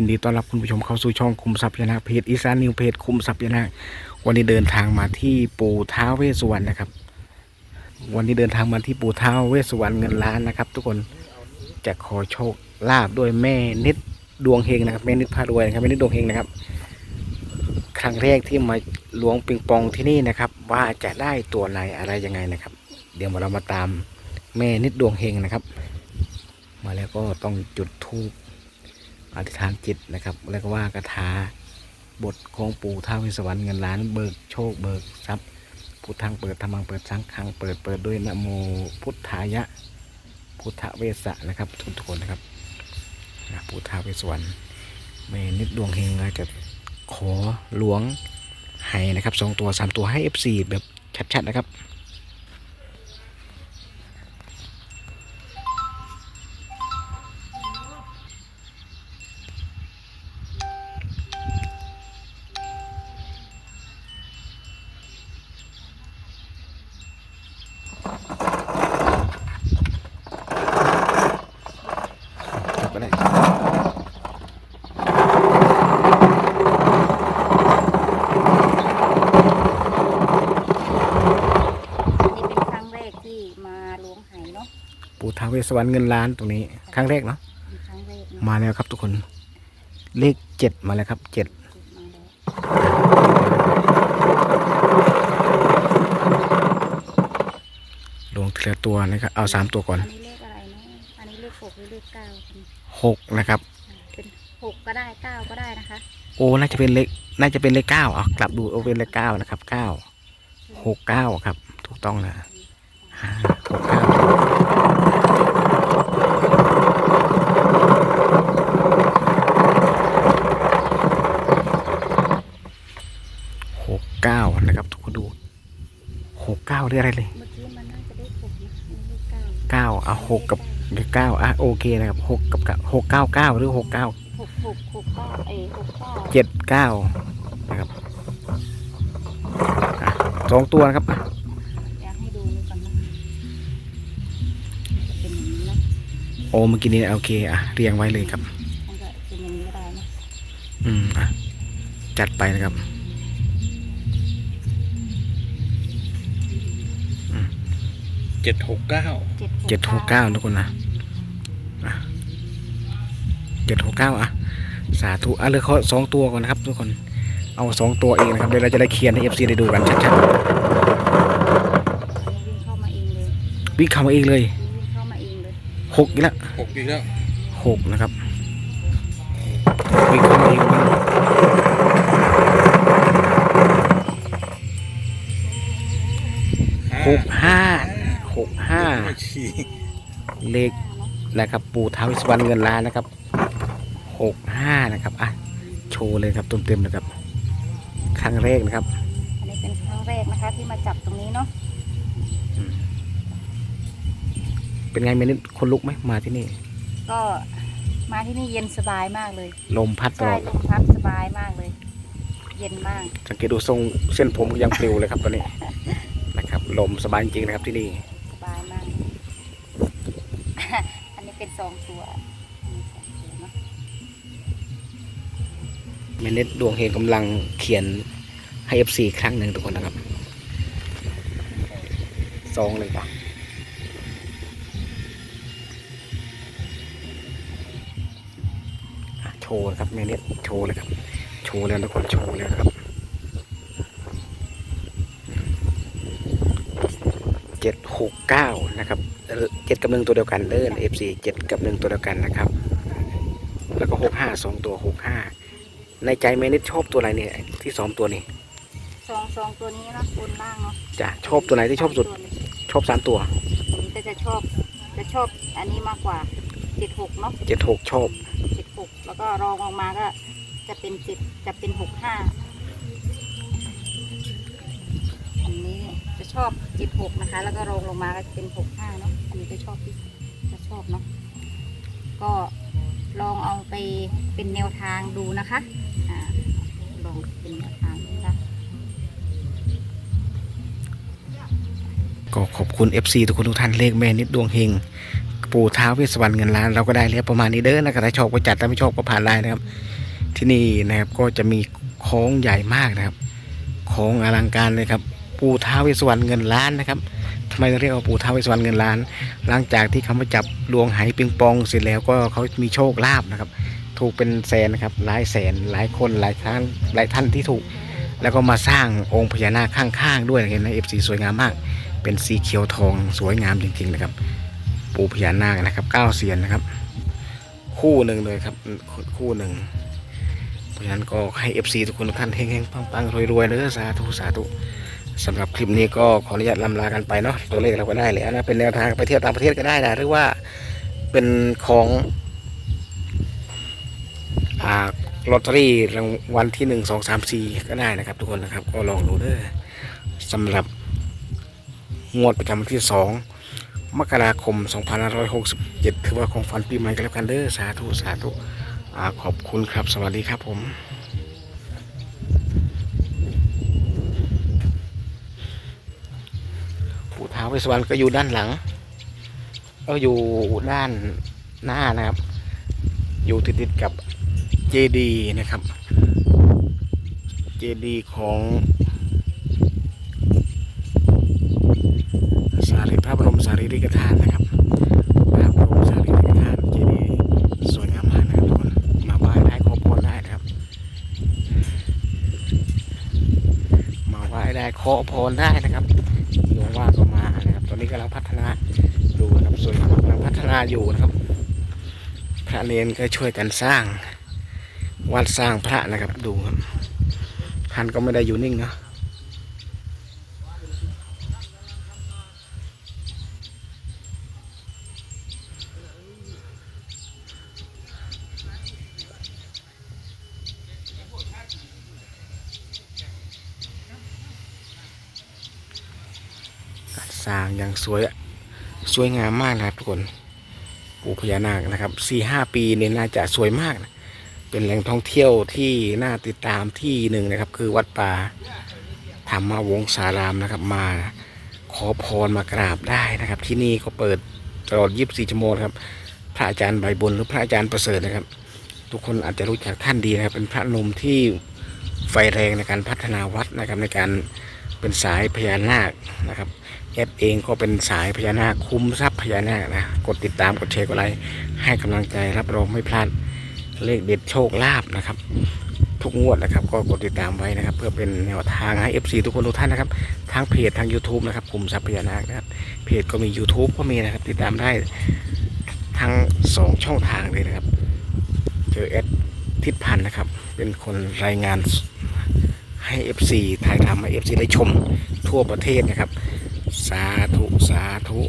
ยินดีต้อนรับคุณผู้ชมเข้าสู่ช่องคุมทรัพย์ยานาเพจอีสานนิวเพจคุมทรัพย์ยานาวันนี้เดินทางมาที่ปู่ท้าเวสวรรณนะครับ วันนี้เดินทางมาที่ปู่ท้าเวสวรรณเงินล้านนะครับ ทุกคนจะขอโชคลาบด้วยแม่นิดดวงเฮงนะครับแม่นิดพารวยนะครับแม่นิดดวงเฮงนะครับ ครั้งแรกที่มาหลวงปิงปองที่นี่นะครับ ว่าจะได้ตัวไหนอะไรยังไงนะครับ เดี๋ยวเรามาตามแม่นิดดวงเฮงนะครับ มาแล้วก็ต้องจุดธูป อธิษฐานจิตนะครับ แล้วก็ว่ากระถาบทของปู่ท้าวเวสวรรค์เงินล้านเบิกโชคเบิกทรัพย์พุทธังเปิดธรรมังเปิดสังฆังเปิดเปิดด้วยนะโมพุทธายะ พุทธเวสสะนะครับทุกทุกคนนะครับปู่ท้าวเวสวรรค์แม่นิดดวงเฮงอาจจะขอหลวงให้นะครับสองตัวสามตัวให้ FC แบบชัดๆนะครับ ก็ได้ นี่เป็นครั้งแรกที่มาล้วงไหเนาะ ปู่ท้าวเว สสวรรค์เงินล้านตรงนี้ ครั้งแรกเนาะเป็นครั้งแรกเนาะมาแล้วครับทุกคน เลขเจ็ดมาแล้วครับเจ็ดมาแล้วลงทีละตัวนะครับ เอาสามตัวก่อนอันนี้เลขอะไรเนาะอันนี้เลขหกหรือเลขเก้าหกนะครับ เป็นหกก็ได้เก้าก็ได้นะคะ โอ้น่าจะเป็นเลขน่าจะเป็นเลขเก้าอะกลับดูเอาเป็นเลขเก้านะครับเก้าหกเก้าครับ ถูกต้องนะห้าหกเก้าหกเก้านะครับ ทุกคนดู หกเก้าเรียกอะไรเลยเมื่อกี้มันน่าจะได้หกนะอันนี้เลขเก้าเก้าอะหกกับเก้าอะโอเคนะครับหกกับเก้าหกเก้าเก้าหรือหกเก้าหกหกหกเก้าเอยหกเก้าเจ็ดเก้านะครับอะสองตัวนะครับอะอยากให้ดูนี่ก่อนนะจะเป็นอย่างนี้นะโอ้เมื่อกี้นี้โอเคอะเรียงไว้เลยครับมันก็เป็นอย่างนี้ก็ได้นะ อืมอะจัดไปนะครับ จ็ดหกเก้าเจ็ดเจ็ดหกเก้าทุกคนนะอะเจ็ดหกเก้าอะ สาธุอะเหลือเขาสองตัวก่อนนะครับ ทุกคน เอาสองตัวเองนะครับเดี๋ยวเราจะได้เคลียร์ให้เอฟซีได้ดูกันชัดอันนี้วิ่งเข้ามาเองเลยๆวิ่งเข้ามาเองเลยวิ่งเข้ามาเองเลยหกอีกแล้วหกอีกแล้วหกนะครับวิ่งเข้ามาเองวิ่ง เลขนะครับ ปู่ท้าวเวสสวรรณเงินล้านนะครับหกห้านะครับอะโชว์เลยครับเต็มๆนะครับ ครั้งแรกนะครับ อันนี้เป็นครั้งแรกนะคะที่มาจับตรงนี้เนาะเป็นไงเมนิดคนลุกไหมมาที่นี่ ก็มาที่นี่เย็นสบายมากเลย ลมพัดตใช่ลอดลมพัดสบายมากเลย เย็นมาก สังเกตดูทรงเส้นผมก็ยังปลิวเลยครับตอนนี้ นะครับ ลมสบายจริงๆนะครับที่นี่ สบายมาก อันนี้ เป็นสองตัวอันนี้สองตัวเนาะเมนิดดวงเฮงกำลังเขียนให้เอฟซีครั้งหนึ่งทุกคนนะครับซองเลยปะโชว์ครับเมเนิดโชว์เลยครับ โชว์แล้วทุกคนโชว์แล้วครับเจ็ดหกเก้านะครับ เออเจ็ดกับหนึ่งตัวเดียวกันเดินเอฟซีเจ็ดกับหนึ่งตัวเดียวกันนะครับ แล้วก็หกห้าสองตัวหกห้าในใจเมนิดชอบตัวไหนเนี่ยที่สองตัวนี้สองสองตัวนี้เนาะบนล่างเนาะจะชอบตัวไหนที่ชอบสุดตัวนี้ชอบสามตัวแต่จะชอบจะชอบอันนี้มากกว่าเจ็ดหกเนาะเจ็ดหกชอบเจ็ดหกแล้วก็รองลงมาก็จะเป็นเจ็ดจะเป็นหกห้าอันนี้จะ ชอบเจ็ดหกนะคะ แล้วก็รองลงมาก็จะเป็นหกห้าเนาะอันนี้จะชอบที่จะชอบเนาะก็ลองเอาไปเป็นแนวทางดูนะคะอ่าลองเป็นแนวทางดูนะคะก็ขอบคุณ FC ทุกคนทุกท่านเลขแม่นิดดวงเฮงปู่ท้าวเวสสวรรณเงินล้านเราก็ได้แล้วประมาณนี้เด้อนะครับถ้าชอบก็จัดถ้าไม่ชอบก็ผ่านได้นะครับ ที่นี่นะครับก็จะมีโค้งใหญ่มากนะครับโค้งอลังการเลยครับ ปู่ท้าวเวสวรรณเงินล้านนะครับทำไมเรียกว่าปู่ท้าวเวสวรรณเงินล้าน หลังจากที่เขามาจับดวงไหปิงปองเสร็จแล้วก็เขามีโชคลาภนะครับ ถูกเป็นแสนนะครับหลายแสนหลายคนหลายท่านหลายท่านที่ถูก แล้วก็มาสร้างองค์พญานาคข้างๆด้วยเห็นไหมเอฟซีสวยงามมาก เป็นสีเขียวทองสวยงามจริงๆนะครับ ปู่พญานาคนะครับเก้าเสียนนะครับ คู่หนึ่งเลยครับคู่หนึ่งเพราะฉะนั้นก็ให้ FC ทุกคนทุกท่านเฮงๆปังๆรวยๆเลยสาธุสาธุ สำหรับคลิปนี้ก็ขออนุญาตลำลากันไปเนาะตัวเลขเราก็ได้แล้วนะเป็นแนวทางไปเที่ยวต่างประเทศก็ได้นะหรือว่าเป็นของอ่าลอตเตอรี่รางวัลที่หนึ่งสองสามสี่ก็ได้นะครับ ทุกคนนะครับ ก็ลองดูเด้อสำหรับงวดประจำวันที่สองมกราคม 2567 ถือว่าของฝันปีใหม่กันแล้วกันเด้อสาธุ สาธุขอบคุณครับ สวัสดีครับผม ท้าเวสสวรรณก็อยู่ด้านหลัง ก็อยู่ด้านหน้านะครับ อยู่ติดๆกับเจดีนะครับ เจดีของสารีพระบรมสารีริกธาตุนะครับพระบรมสารีริกธาตุเจดีย์สวยงามมากนะครับทุกคนมาไหว้ได้ขอพรได้นะครับ มาไหว้ได้ขอพรได้นะครับ งพัฒนาดูนะครับสวยงากำลังพัฒนาอยู่นะครับ พระเนนก็ช่วยกันสร้างวัดสร้างพระนะครับดูครับท่านก็ไม่ได้อยู่นิ่งเนาะ สร้างอย่างสวยสวยงามมากนะครับทุกคนปู่พญานาคนะครับสี่ห้าปีเนี่ยน่าจะสวยมากนะเป็นแหล่งท่องเที่ยวที่น่าติดตามที่หนึ่งนะครับ คือวัดป่าธรรมวงศารามนะครับ มาขอพรมากราบได้นะครับ ที่นี่ก็เปิดตลอด 24 ชั่วโมงครับ พระอาจารย์ใบบุญหรือพระอาจารย์ประเสริฐนะครับ ทุกคนอาจจะรู้จักท่านดีนะครับ เป็นพระนมที่ไฟแรงในการพัฒนาวัดนะครับในการเป็นสายพญานาคนะครับ อปเองก็เป็นสายพญานาคคุ้มทรัพย์พญานาคนะ กดติดตามกดแชร์กดไลค์ให้กำลังใจรับรองไม่พลาดเลขเด็ดโชคลาภนะครับ ทุกงวดนะครับ ก็กดติดตามไว้นะครับ เพื่อเป็นแนวทางให้ FC ทุกคนทุกท่านนะครับทางเพจทาง YouTube นะครับกลุ่มทรัพย์พญานาคนะครับเพจก็มี YouTube ก็มีนะครับ ติดตามได้ทั้งสองช่องทางเลยนะครับเจอแอดทิศพันธ์นะครับ เป็นคนรายงานให้ FC ถ่ายทำให้ FC ได้ชมทั่วประเทศนะครับ สาธุ สาธุ